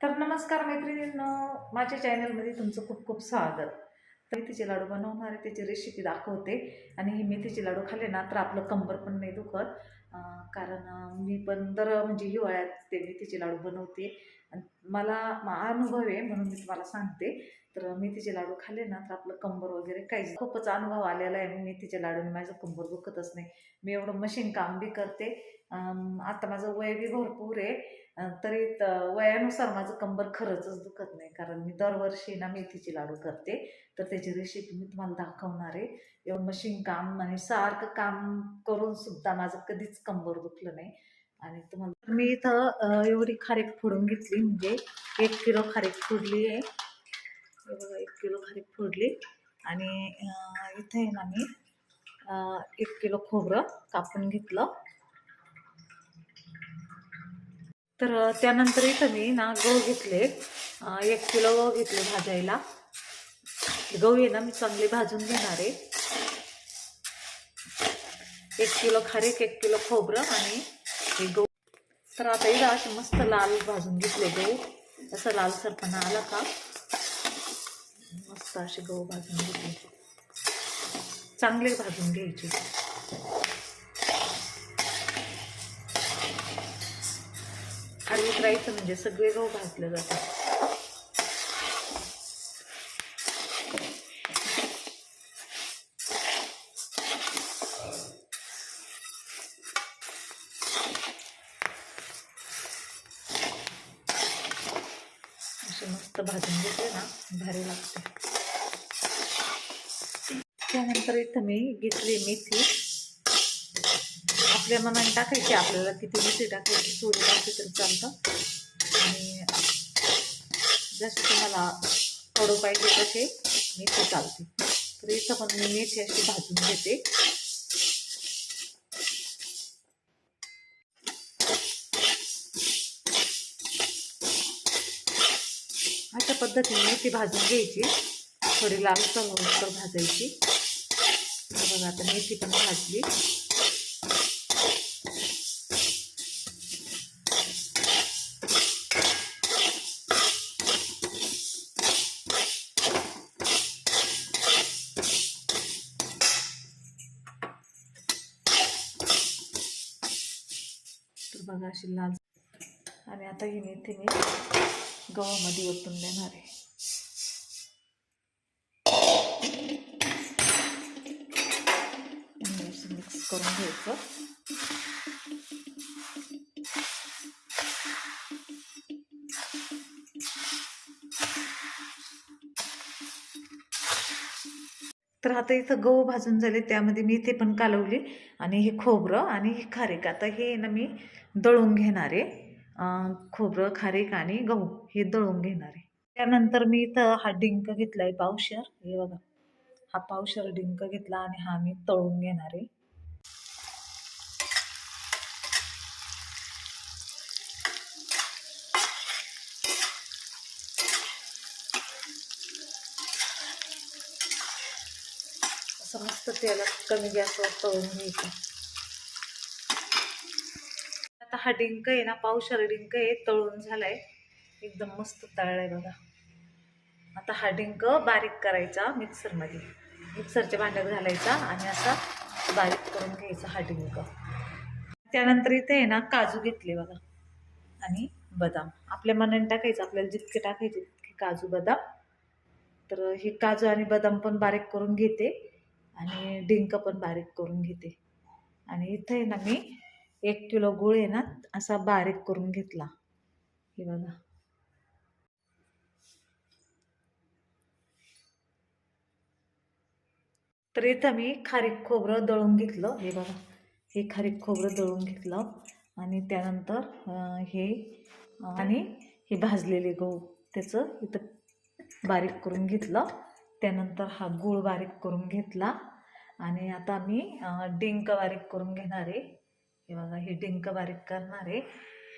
तर नमस्कार मैत्रिणींनो माझ्या चॅनलमध्ये तुमचं खूप खूप स्वागत. तर मेथीचे लाडू बनवणार आहे त्याची रेसिपी दाखवते. आणि हे मेथीचे लाडू खाल्ले ना तर आपलं कंबर पण नाही दुखत. कारण मी पण दर म्हणजे हिवाळ्यात ते मेथीचे लाडू बनवते. मला मा- अनुभव आहे म्हणून मी तुम्हाला सांगते. तर मेथीचे लाडू खाल्ले ना तर आपलं कंबर वगैरे काहीच खूपच अनुभव आलेला आहे. मेथीच्या लाडूने माझं कंबर दुखतच नाही. मी एवढं मशीन काम बी करते. आता माझं वय बी भरपूर आहे. तरी वयानुसार माझं कंबर खरंच दुखत नाही. कारण मी दरवर्षी ना मेथीचे लाडू करते. तर त्याची रेसिपी मी तुम्हाला दाखवणार आहे. एवढं मशीन काम आणि सारखं काम करून सुद्धा माझं कधीच कंबर दुखलं नाही. आणि तुम्हाला मी इथं एवढी खारीक फोडून घेतली म्हणजे एक किलो खारीक फोडली आहे. बघा एक किलो खारीक फोडली. आणि इथं आहे ना मी एक किलो खोबरं कापून घेतलं. तर त्यानंतर इथं मी ना गहू घेतले. एक किलो गहू घेतले भाजायला. गहू आहे ना मी चांगले भाजून घेणार आहे. एक किलो खारीक एक किलो खोबरं आणि हे गहू. तर आता इथं असे मस्त लाल भाजून घेतले गहू. असं लालसरपणा आला का? मस्त असे गहू भाजून घेतले. चांगले भाजून घ्यायचे. आणि राहायचं म्हणजे सगळे गहू भाजले जातात. अशी मस्त भाजून घेते ना भारी लागते. त्यानंतर इथं मी घेतली मेथी. आपल्या मनाने टाकायची आपल्याला किती मेथी टाकायची थोडी टाकली तरी चालतं. आणि जसं तुम्हाला कडू पाहिजे तसे मेथी चालते. तर इथं पण मी मेथी अशी भाजून घेते. पद्धतीने ती भाजून घ्यायची. थोडी लाल होईस्तर भाजायची. बघा आता मेथी पण भाजली. तर बघा अशी लाल आणि आता ही मेथी मी गव्हामध्ये ओतून देणार आहे मिक्स करून घ्यायचं. तर आता इथं गहू भाजून झाले त्यामध्ये मी इथे पण कालवली आणि हे खोबरं आणि हे खारीक आता हे ना मी दळून घेणार आहे. खोबरं खारीक आणि गहू हे दळून घेणार आहे. त्यानंतर मी इथं हा डिंक घेतला आहे पावशर. हे बघा हा पावशर डिंक घेतला आणि हा मी तळून घेणार आहे. असं मस्त तेलात कमी गॅसवर तळून घ्यायचं. हा डिंक आहे ना पावशर डिंक आहे तळून झालाय. एकदम मस्त तळलाय बघा. आता हा डिंक बारीक करायचा मिक्सरमध्ये. मिक्सरच्या भांड्यात घालायचा आणि असा बारीक करून घ्यायचा हा डिंक. त्यानंतर इथे आहे ना काजू घेतले बघा. आणि बदाम. आपल्या मनाने टाकायचं आपल्याला जितके टाकायचे तितके काजू बदाम. तर हे काजू आणि बदाम पण बारीक करून घेते आणि डिंक पण बारीक करून घेते. आणि इथं आहे ना मी एक किलो गुळ आहे ना असा बारीक करून घेतला. हे बघा. तर इथं मी खारीक खोबरं दळून घेतलं. हे बघा. हे खारीक खोबरं दळून घेतलं. आणि त्यानंतर हे आणि हे भाजलेले गहू. त्याचं इथं बारीक करून घेतलं. त्यानंतर हा गूळ बारीक करून घेतला. आणि आता मी डिंक बारीक करून घेणार आहे. हे बघा हे डिंक बारीक करणार आहे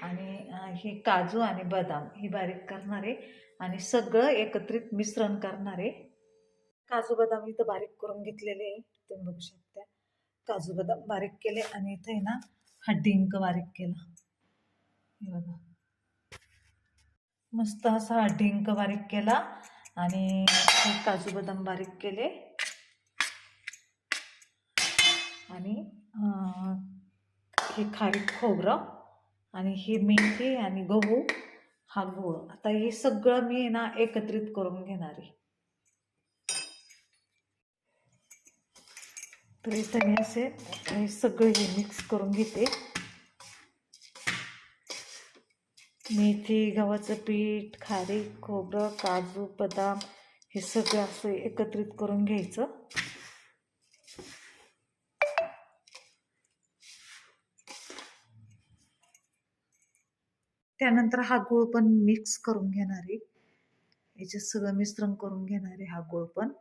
आणि हे काजू आणि बदाम हे बारीक करणार आहे आणि सगळं एकत्रित मिश्रण करणार. आहे काजू बदाम इथं बारीक करून घेतलेले आहे. तुम्ही बघू शकता. काजू बदाम बारीक केले आणि इथं आहे ना हा डिंक बारीक केला. हे बघा. मस्त असा हा डिंक बारीक केला आणि हे काजू बदाम बारीक केले. आणि हे खारीक खोबरं आणि हे मेथी आणि गहू हा गूळ. आता हे सगळं मी ना एकत्रित करून घेणार आहे. तर इथं मी असे हे सगळे हे मिक्स करून घेते. मेथी गव्हाचं पीठ खारीक खोबरं काजू बदाम हे सगळं असं एकत्रित करून घ्यायचं. त्यानंतर हा गूळ पण मिक्स करून घेणार आहे. याच्यात सगळं मिश्रण करून घेणार आहे हा गूळ पण.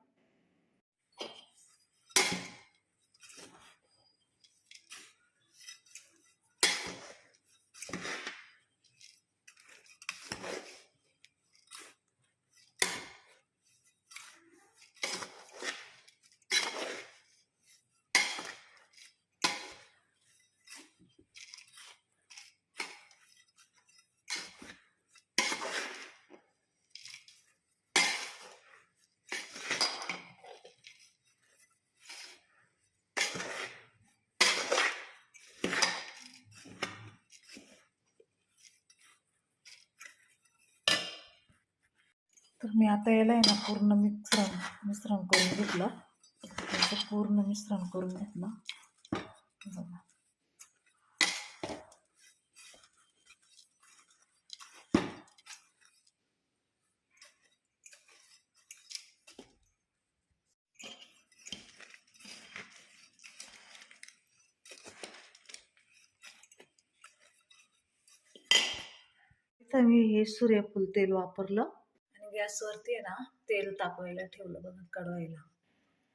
मी आता याला आहे ना पूर्ण मिश्रण मिश्रण करून घेतलं. याचं पूर्ण मिश्रण करून घेतलं. बघा. मी हे सूर्यफूल तेल वापरलं. गॅसवरती आहे ना तेल तापवायला ठेवलं बघा कडवायला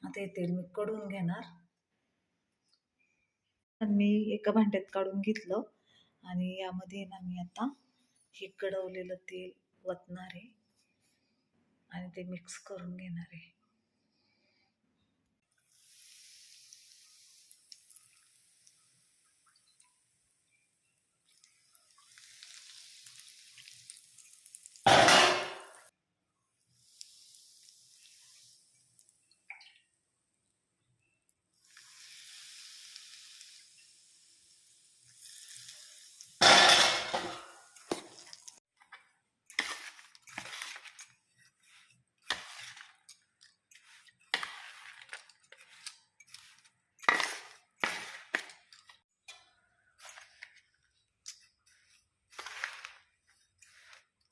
आता हे तेल मी कडून घेणार. मी एका भांड्यात काढून घेतलं आणि यामध्ये ना मी आता हे कडवलेलं तेल वतणार आहे आणि ते मिक्स करून घेणार आहे.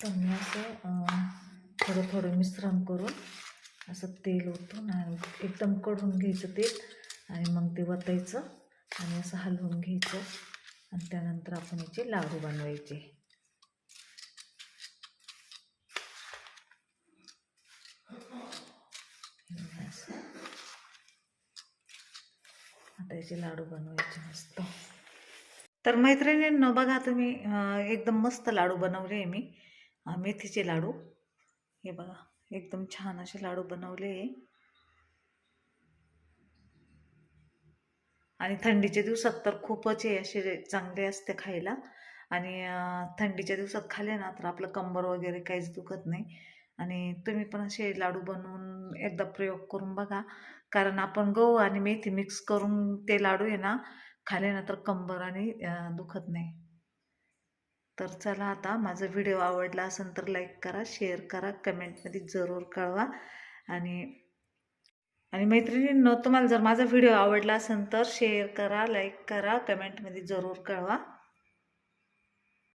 कमी असं थोडं थोडं मिश्रण करून असं तेल ओतून आणि एकदम कढून घ्यायचं तेल आणि मग ते वतायचं आणि असं हलवून घ्यायचं आणि त्यानंतर आपण याचे लाडू बनवायचे असं. आता याचे लाडू बनवायचे मस्त तर मैत्रिणींनो बघा तुम्ही एकदम मस्त लाडू बनवले आहे मी मेथीचे लाडू. हे बघा एकदम छान असे लाडू बनवले आहे आणि थंडीच्या दिवसात तर खूपच हे असे चांगले असते खायला. आणि थंडीच्या दिवसात खाल्ले ना तर आपलं कंबर वगैरे काहीच दुखत नाही. आणि तुम्ही पण असे लाडू बनवून एकदा प्रयोग करून बघा. कारण आपण गहू आणि मेथी मिक्स करून ते लाडू आहे ना खाल्ले ना तर कंबर आणि दुखत नाही. तर चला आता माझा व्हिडिओ आवडला असेल तर लाईक करा शेअर करा कमेंटमध्ये जरूर कळवा. आणि आणि मैत्रिणींनो तुम्हाला जर माझा व्हिडिओ आवडला असेल तर शेअर करा लाईक करा कमेंटमध्ये जरूर कळवा.